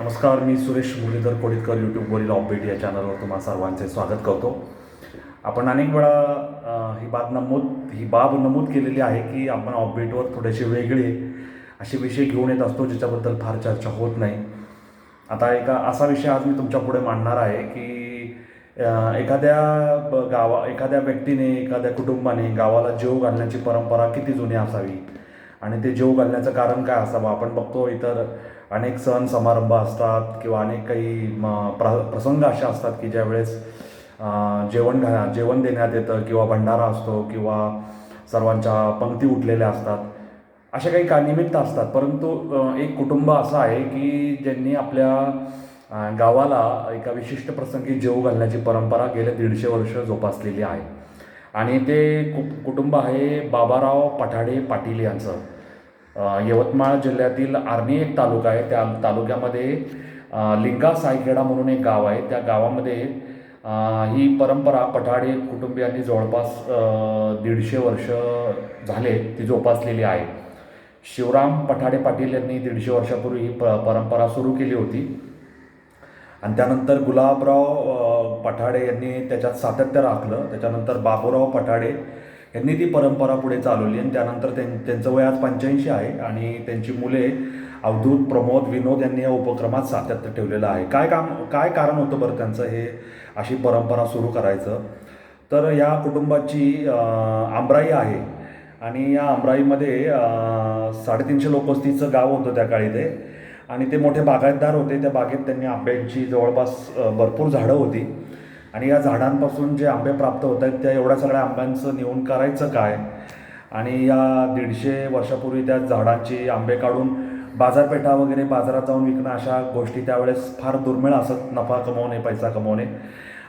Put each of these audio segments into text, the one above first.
नमस्कार मी सुरेश मुरलीधर कोळीकर यूट्यूबवरील ऑपबेट या चॅनलवर तुम्हा सर्वांचे स्वागत करतो. आपण अनेक वेळा ही बाब नमूद ही बाब नमूद केलेली आहे की आपण ऑपबेटवर थोडेसे वेगळे असे विषय घेऊन येत असतो ज्याच्याबद्दल फार चर्चा होत नाही. आता एका असा विषय आज मी तुमच्यापुढे मांडणार आहे की एखाद्या गावा एखाद्या व्यक्तीने एखाद्या कुटुंबाने गावाला जेव घालण्याची परंपरा किती जुनी असावी? आणि ते जेव घालण्याचं कारण काय असावं? आपण बघतो इतर अनेक सण समारंभ असतात किंवा अनेक काही म, प्र प्रसंग असे असतात की ज्यावेळेस जेवण घा जेवण देण्यात येतं किंवा भंडारा असतो किंवा सर्वांच्या पंक्ती उठलेल्या असतात. अशा काही का निमित्त असतात. परंतु एक कुटुंब असं आहे की ज्यांनी आपल्या गावाला एका विशिष्ट प्रसंगी जेव घालण्याची परंपरा गेल्या दीडशे वर्ष जोपासलेली आहे. आणि ते कु कुटुंब आहे बाबाराव पठाडे पाटील यांचं. यवतमाळ जिल्ह्यातील आर्णी एक तालुका आहे. त्या तालुक्यामध्ये लिंगा सायखेडा म्हणून एक गाव आहे. त्या गावामध्ये ही परंपरा पठाडे कुटुंबियांनी जवळपास दीडशे वर्ष झाले ती जोपासलेली आहे. शिवराम पठाडे पाटील यांनी दीडशे वर्षापूर्वी ही प परंपरा सुरू केली होती. आणि त्यानंतर गुलाबराव पठाडे यांनी त्याच्यात सातत्य राखलं. त्याच्यानंतर बाबूराव पठाडे यांनी ती परंपरा पुढे चालवली आणि त्यानंतर त्यां त्यांचं वय आज पंच्याऐंशी आहे आणि त्यांची मुले अवधूत प्रमोद विनोद यांनी या उपक्रमात सातत्य ठेवलेलं आहे. काय काम काय कारण होतं बरं त्यांचं हे अशी परंपरा सुरू करायचं? तर या कुटुंबाची आंब्राई आहे आणि या आंब्राईमध्ये साडेतीनशे लोकवस्तीचं गाव होतं त्या काळी ते. आणि ते मोठे बागायतदार होते. त्या बागेत त्यांनी आंब्यांची जवळपास भरपूर झाडं होती. आणि या झाडांपासून जे आंबे प्राप्त होत आहेत त्या एवढ्या सगळ्या आंब्यांचं नेऊन करायचं काय? आणि या दीडशे वर्षापूर्वी त्या झाडांची आंबे काढून बाजारपेठा वगैरे बाजारात जाऊन विकणं अशा गोष्टी त्यावेळेस फार दुर्मिळ असत. नफा कमवणे पैसा कमवणे.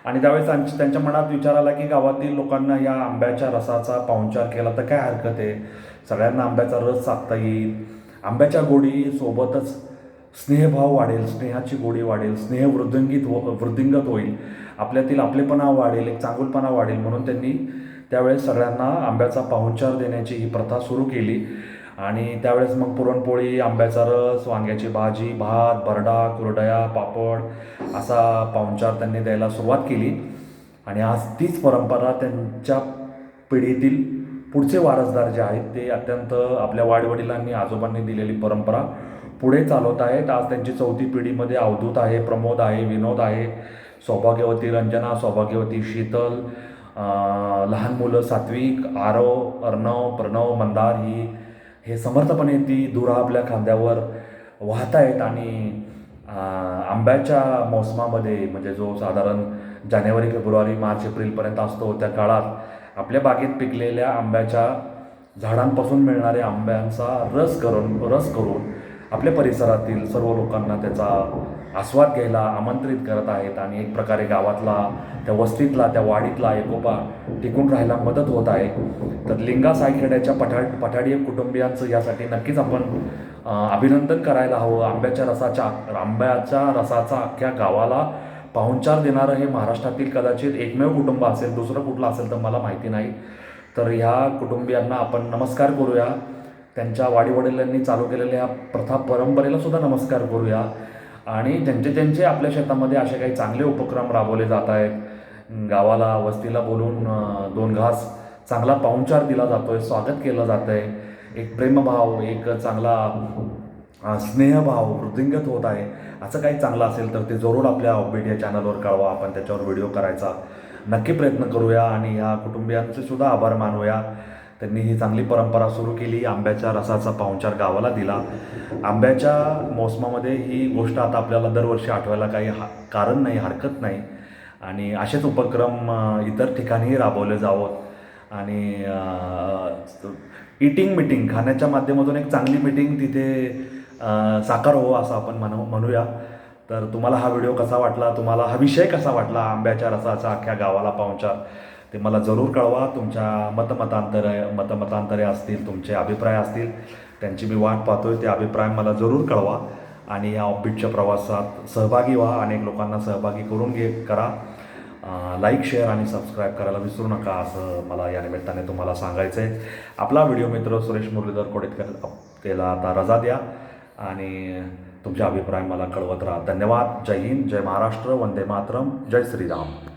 आणि त्यावेळेस त्यांच्या त्यांच्या मनात विचार आला की गावातील लोकांना या आंब्याच्या रसाचा पाहुणचार केला तर काय हरकत आहे? सगळ्यांना आंब्याचा रस साधता येईल. आंब्याच्या गोडी सोबतच स्नेहभाव वाढेल स्नेहाची गोडी वाढेल स्नेह वृद्धंगीत हो वृद्धिंगत होईल. आपल्यातील आपलेपणा वाढेल एक चांगुलपणा वाढेल म्हणून त्यांनी त्यावेळेस सगळ्यांना आंब्याचा पाहुणचार देण्याची ही प्रथा सुरू केली. आणि त्यावेळेस मग पुरणपोळी आंब्याचा रस वांग्याची भाजी भात बरडा कुरडया पापड असा पाहुणचार त्यांनी द्यायला सुरुवात केली. आणि आज तीच परंपरा त्यांच्या पिढीतील पुढचे वारसदार जे आहेत ते अत्यंत आपल्या वाडवडिलांनी आजोबांनी दिलेली परंपरा पुढे चालवत आहेत. आज त्यांची चौथी पिढीमध्ये अवधूत आहे प्रमोद आहे विनोद आहे. सौभाग्यवती रंजना सौभाग्यवती शीतल लहान मुलं सात्विक आरव अर्णव प्रणव मंदार ही हे समर्थपणे ती धुरा आपल्या खांद्यावर वाहत आहेत आणि आंब्याच्या मोसमामध्ये म्हणजे जो साधारण जानेवारी फेब्रुवारी मार्च एप्रिलपर्यंत असतो त्या काळात आपल्या बागेत पिकलेल्या आंब्याच्या झाडांपासून मिळणाऱ्या आंब्यांचा रस करून रस करून आपल्या परिसरातील सर्व लोकांना त्याचा आस्वाद घ्यायला आमंत्रित करत आहेत आणि एक प्रकारे गावातला त्या वस्तीतला त्या वाडीतला एकोपा टिकून राहायला मदत होत आहे. तर लिंगा सायखेड्याच्या पठा पठाडीय कुटुंबियांचं यासाठी नक्कीच आपण अभिनंदन करायला हवं. आंब्याच्या रसाच्या आंब्याच्या रसाचा अख्ख्या गावाला पाहुणचार देणारं हे महाराष्ट्रातील कदाचित एकमेव कुटुंब असेल दुसरं कुठलं असेल तर मला माहिती नाही. तर ह्या कुटुंबियांना आपण नमस्कार करूया. त्यांच्या वाडीवडिलांनी चालू केलेल्या ह्या प्रथा परंपरेला सुद्धा नमस्कार करूया. आणि ज्यांचे ज्यांचे आपल्या शेतामध्ये असे काही चांगले उपक्रम राबवले जात आहेत. गावाला वस्तीला बोलून दोन घास चांगला पाहुणचार दिला जातोय स्वागत केलं जात आहे एक प्रेमभाव एक चांगला स्नेहभाव वृद्धिंगत होत आहे असं काही चांगलं असेल तर ते जरूर आपल्या ऑफबीट या चॅनलवर कळवा. आपण त्याच्यावर व्हिडिओ करायचा नक्की प्रयत्न करूया आणि ह्या कुटुंबियांचे सुद्धा आभार मानूया. त्यांनी ही चांगली परंपरा सुरू केली आंब्याच्या रसाचा पाहुणचार गावाला दिला. आंब्याच्या मोसमामध्ये ही गोष्ट आता आपल्याला दरवर्षी आठवायला काही हा कारण नाही हरकत नाही. आणि असेच उपक्रम इतर ठिकाणीही राबवले जावं आणि इटिंग मिटिंग खाण्याच्या माध्यमातून एक चांगली मिटिंग तिथे साकार हो असं आपण म्हणू म्हणूया. तर तुम्हाला हा व्हिडिओ कसा वाटला? तुम्हाला हा विषय कसा वाटला? आंब्याच्या रसाचा अख्ख्या गावाला पाहुणचार ते मला जरूर कळवा. तुमच्या मतमतांतरे मतमतांतरे असतील तुमचे अभिप्राय असतील त्यांची मी वाट पाहतोय. ते अभिप्राय मला जरूर कळवा. आणि या ऑफबीटच्या प्रवासात सहभागी व्हा. अनेक लोकांना सहभागी करून घे करा. लाईक शेअर आणि सबस्क्राईब करायला विसरू नका असं मला या निमित्ताने तुम्हाला सांगायचं आहे आपला व्हिडिओ मित्र सुरेश मुरलीधर कोडेतकर त्याला आता रजा द्या. आणि तुमचे अभिप्राय मला कळवत राहा. धन्यवाद. जय हिंद. जय महाराष्ट्र. वंदे मातरम. जय श्रीराम.